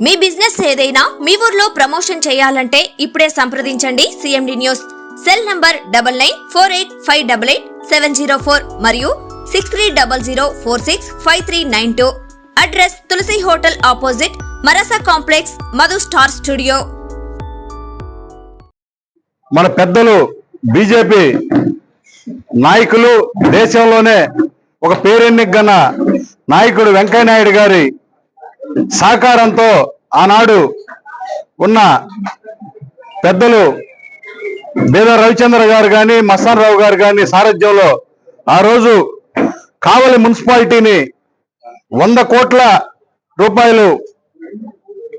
మీ business ఏదైనా మీ ఊర్లో promotion చేయాలంటే ఇప్పుడే సంప్రదించండి CMD news cell number double nine four eight five double eight seven zero four మరియు six three double zero four six five three nine two. Address Tulasi hotel opposite మరసా complex Madhu star studio. మన పెద్దలు BJP నాయకులు దేశంలోనే ఒక పేరెన్నికన్న నాయకుడు వెంకయ్య నాయుడు గారి సహకారంతో ఆనాడు ఉన్న పెద్దలు బేద రవిచంద్ర గారు కానీ మస్తాన్ రావు గారు కానీ సారథ్యంలో ఆ రోజు కావలి మున్సిపాలిటీని వంద కోట్ల రూపాయలు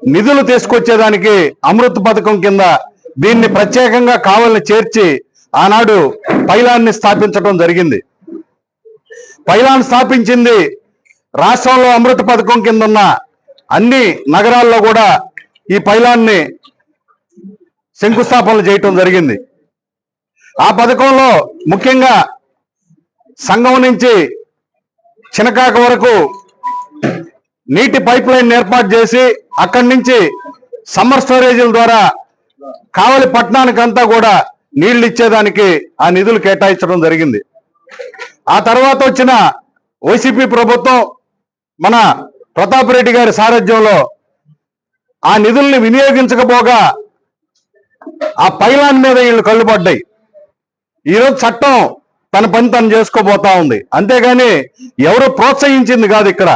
నిధులు తీసుకొచ్చేదానికి అమృత్ పథకం కింద దీన్ని ప్రత్యేకంగా కావలిని చేర్చి ఆనాడు పైలాన్ని స్థాపించడం జరిగింది. పైలాన్ స్థాపించింది రాష్ట్రంలో అమృత పథకం కింద ఉన్న అన్ని నగరాల్లో కూడా ఈ పైలాన్ని శంకుస్థాపనలు చేయటం జరిగింది. ఆ పథకంలో ముఖ్యంగా సంఘం నుంచి చినకాక వరకు నీటి పైప్ లైన్ ఏర్పాటు చేసి అక్కడి నుంచి సమ్మర్ స్టోరేజీల ద్వారా కావలి పట్టణానికంతా కూడా నీళ్ళు ఇచ్చేదానికి ఆ నిధులు కేటాయించడం జరిగింది. ఆ తర్వాత వచ్చిన వైసీపీ ప్రభుత్వం మన ప్రతాప్ రెడ్డి గారి సారథ్యంలో ఆ నిధుల్ని వినియోగించకపోగా ఆ పైలాన్ మీద వీళ్ళు కళ్ళు పడ్డాయి. ఈరోజు చట్టం తన పని తను చేసుకోబోతా ఉంది. అంతేగాని ఎవరు ప్రోత్సహించింది కాదు ఇక్కడ.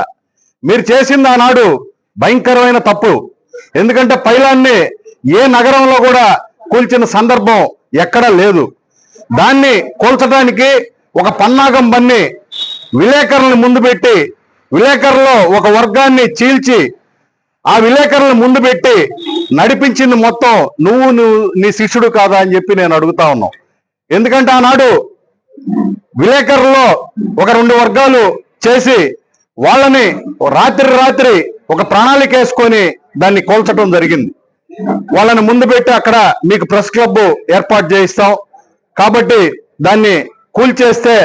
మీరు చేసింది ఆనాడు భయంకరమైన తప్పు. ఎందుకంటే పైలాన్ని ఏ నగరంలో కూడా కూల్చిన సందర్భం ఎక్కడా లేదు. దాన్ని కూల్చడానికి ఒక పన్నాగం బన్ని విలేకరులను ముందు పెట్టి విలేకరులో ఒక వర్గాన్ని చీల్చి ఆ విలేకరులను ముందు పెట్టి నడిపించింది మొత్తం నువ్వు నువ్వు నీ శిష్యుడు కాదా అని చెప్పి నేను అడుగుతా ఉన్నాం. ఎందుకంటే ఆనాడు విలేకరులో ఒక రెండు వర్గాలు చేసి వాళ్ళని రాత్రి రాత్రి ఒక ప్రణాళిక వేసుకొని దాన్ని కోల్చడం జరిగింది. వాళ్ళని ముందు పెట్టి అక్కడ మీకు ప్రెస్ క్లబ్ ఏర్పాటు చేయిస్తాం. కాబట్టి దాన్ని కూల్చేస్తే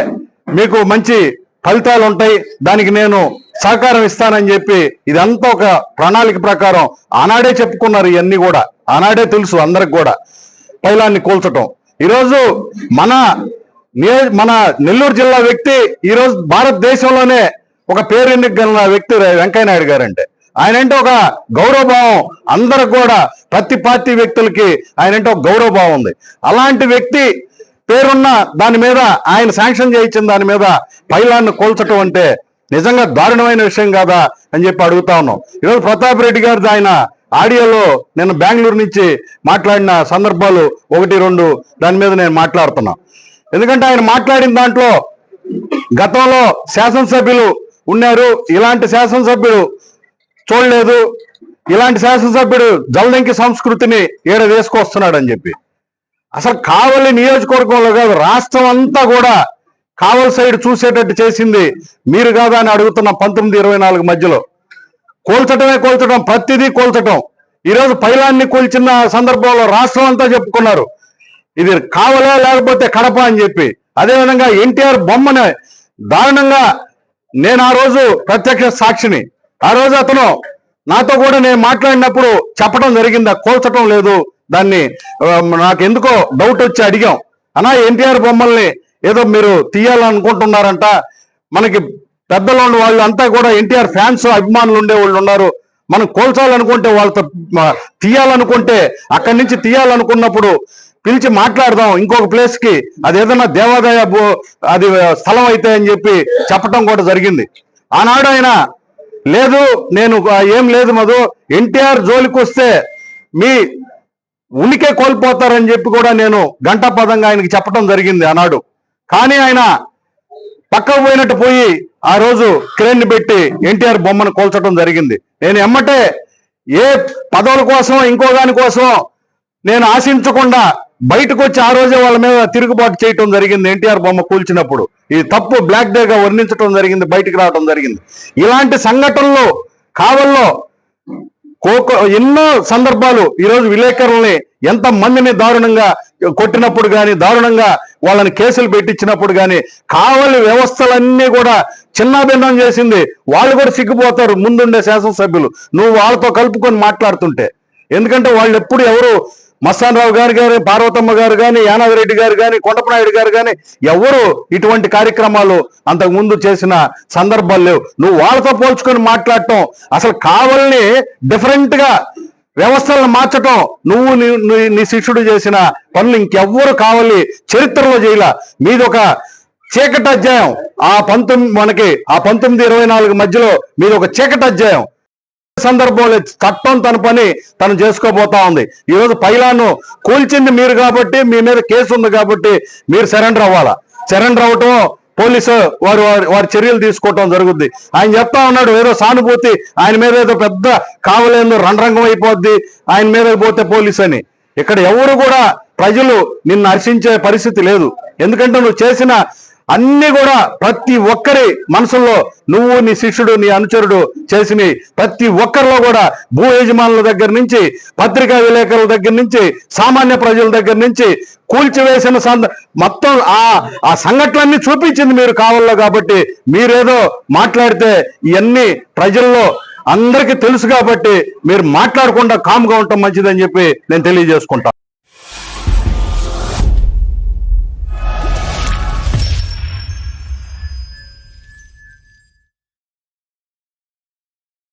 మీకు మంచి ఫలితాలు ఉంటాయి. దానికి నేను సహకారం ఇస్తానని చెప్పి ఇదంతా ఒక ప్రణాళిక ప్రకారం ఆనాడే చెప్పుకున్నారు ఇవన్నీ కూడా. ఆనాడే తెలుసు అందరికి కూడా. పైలాన్ని కూల్చటం. ఈరోజు మన మన నెల్లూరు జిల్లా వ్యక్తి ఈరోజు భారతదేశంలోనే ఒక పేరెన్నికగల వ్యక్తి వెంకయ్యనాయుడు గారు అంటే ఆయన అంటే ఒక గౌరవభావం అందరికి కూడా. ప్రతి పార్టీ వ్యక్తులకి ఆయన అంటే ఒక గౌరవభావం ఉంది. అలాంటి వ్యక్తి పేరున్న దాని మీద ఆయన శాంక్షన్ చేయించిన దాని మీద పైలాన్ని కోల్చటం అంటే నిజంగా దారుణమైన విషయం కాదా అని చెప్పి అడుగుతా ఉన్నాం. ఈరోజు ప్రతాప్ రెడ్డి గారు ఆయన ఆడియోలో నేను బెంగళూరు నుంచి మాట్లాడిన సందర్భాలు ఒకటి రెండు దాని మీద నేను మాట్లాడుతున్నా. ఎందుకంటే ఆయన మాట్లాడిన దాంట్లో గతంలో శాసనసభ్యులు ఉన్నారు. ఇలాంటి శాసనసభ్యుడు చూడలేదు. ఇలాంటి శాసనసభ్యుడు జలదంకి సంస్కృతిని ఏడ వేసుకొస్తున్నాడు అని చెప్పి. అసలు కావలి నియోజకవర్గంలో కాదు రాష్ట్రం అంతా కూడా కావలి సైడ్ చూసేటట్టు చేసింది. మీరు కాదా అని అడుగుతున్న పంతొమ్మిది ఇరవై నాలుగు మధ్యలో. కోల్చటమే కోల్చటం ప్రతిదీ కోల్చటం. ఈరోజు పైలాన్ని కూల్చిన సందర్భంలో రాష్ట్రం అంతా చెప్పుకున్నారు. ఇది కావలా లేకపోతే కడప అని చెప్పి. అదేవిధంగా ఎన్టీఆర్ బొమ్మని దారుణంగా నేను ఆ రోజు ప్రత్యక్ష సాక్షిని. ఆ రోజు అతను నాతో కూడా నేను మాట్లాడినప్పుడు చెప్పడం జరిగిందా కోల్చటం లేదు. దాన్ని నాకెందుకో నాకు ఎందుకో డౌట్ వచ్చి అడిగాం. అన్నా ఎన్టీఆర్ బొమ్మల్ని ఏదో మీరు తీయాలనుకుంటున్నారంట. మనకి పెద్దలు ఉన్న వాళ్ళు అంతా కూడా ఎన్టీఆర్ ఫ్యాన్స్ అభిమానులు ఉండే వాళ్ళు ఉన్నారు. మనం కోల్చాలనుకుంటే వాళ్ళతో తీయాలనుకుంటే అక్కడి నుంచి తీయాలనుకున్నప్పుడు పిలిచి మాట్లాడదాం. ఇంకొక ప్లేస్కి అది ఏదైనా దేవాదాయ అది స్థలం అయితే అని చెప్పి చెప్పటం కూడా జరిగింది. ఆనాడు ఆయన లేదు నేను ఏం లేదు మధు. ఎన్టీఆర్ జోలికి వస్తే మీ ఉనికే కోల్పోతారని చెప్పి కూడా నేను గంటాపదంగా ఆయనకి చెప్పడం జరిగింది ఆనాడు. కానీ ఆయన పక్కకు పోయినట్టు పోయి ఆ రోజు క్రేన్ పెట్టి ఎన్టీఆర్ బొమ్మను కోల్చడం జరిగింది. నేను ఎమ్మటే ఏ పదవుల కోసం ఇంకో దాని కోసం నేను ఆశించకుండా బయటకు వచ్చి ఆ రోజే వాళ్ళ మీద తిరుగుబాటు చేయటం జరిగింది ఎన్టీఆర్ బొమ్మ కూల్చినప్పుడు. ఇది తప్పు బ్లాక్ డే గా వర్ణించడం జరిగింది బయటకు రావడం జరిగింది. ఇలాంటి సంఘటనలు కావల్లో కోకో ఎన్నో సందర్భాలు ఈరోజు విలేకరుల్ని ఎంత మందిని దారుణంగా కొట్టినప్పుడు కానీ దారుణంగా వాళ్ళని కేసులు పెట్టించినప్పుడు కానీ కావలి వ్యవస్థలన్నీ కూడా చిన్నాభిన్నం చేసింది. వాళ్ళు కూడా సిగ్గుపోతారు ముందుండే శాసనసభ్యులు. నువ్వు వాళ్ళతో కలుపుకొని మాట్లాడుతుంటే. ఎందుకంటే వాళ్ళు ఎప్పుడు ఎవరు మస్తాన్ రావు గారు కానీ పార్వతమ్మ గారు కానీ యానాదిరెడ్డి గారు కానీ కొండపనాయుడు గారు కానీ ఎవరు ఇటువంటి కార్యక్రమాలు అంతకుముందు చేసిన సందర్భాలు లేవు. నువ్వు వాళ్ళతో పోల్చుకొని మాట్లాడటం అసలు కావాలని డిఫరెంట్గా వ్యవస్థలను మార్చటం నువ్వు నీ- నీ- శిష్యుడు చేసిన పనులు ఇంకెవ్వరు కావాలి చరిత్రలో చేయలా. మీది ఒక చీకటి అధ్యాయం. ఆ పంతొమ్మిది మనకి ఆ పంతొమ్మిది ఇరవై నాలుగు మధ్యలో మీది ఒక చీకటి అధ్యాయం. సందర్భంలో చట్టం తన పని తను చేసుకోబోతా ఉంది. ఈ రోజు పైలాను కూల్చింది మీరు కాబట్టి మీ మీద కేసు ఉంది కాబట్టి మీరు సరెండర్ అవ్వాలా? సరెండర్ అవ్వటం పోలీసు వారు వారి- వారి చర్యలు తీసుకోవటం జరుగుద్ది. ఆయన చెప్తా ఉన్నాడు ఏదో సానుభూతి ఆయన మీద ఏదో పెద్ద కావలేదు రణరంగం అయిపోద్ది ఆయన మీద పోతే పోలీస్ అని. ఇక్కడ ఎవరు కూడా ప్రజలు నిన్ను హర్షించే పరిస్థితి లేదు. ఎందుకంటే నువ్వు చేసిన అన్ని కూడా ప్రతి ఒక్కరి మనసుల్లో నువ్వు నీ శిష్యుడు నీ అనుచరుడు చేసిన ప్రతి ఒక్కరిలో కూడా భూ యజమానుల దగ్గర నుంచి పత్రికా విలేకరుల దగ్గర నుంచి సామాన్య ప్రజల దగ్గర నుంచి కూల్చివేసిన సంద మొత్తం ఆ ఆ సంఘటనలన్నీ చూపించింది మీరు కావాలో కాబట్టి మీరేదో మాట్లాడితే ఇవన్నీ ప్రజల్లో అందరికీ తెలుసు కాబట్టి మీరు మాట్లాడకుండా కామ్గా ఉండటం మంచిదని చెప్పి నేను తెలియజేసుకుంటాను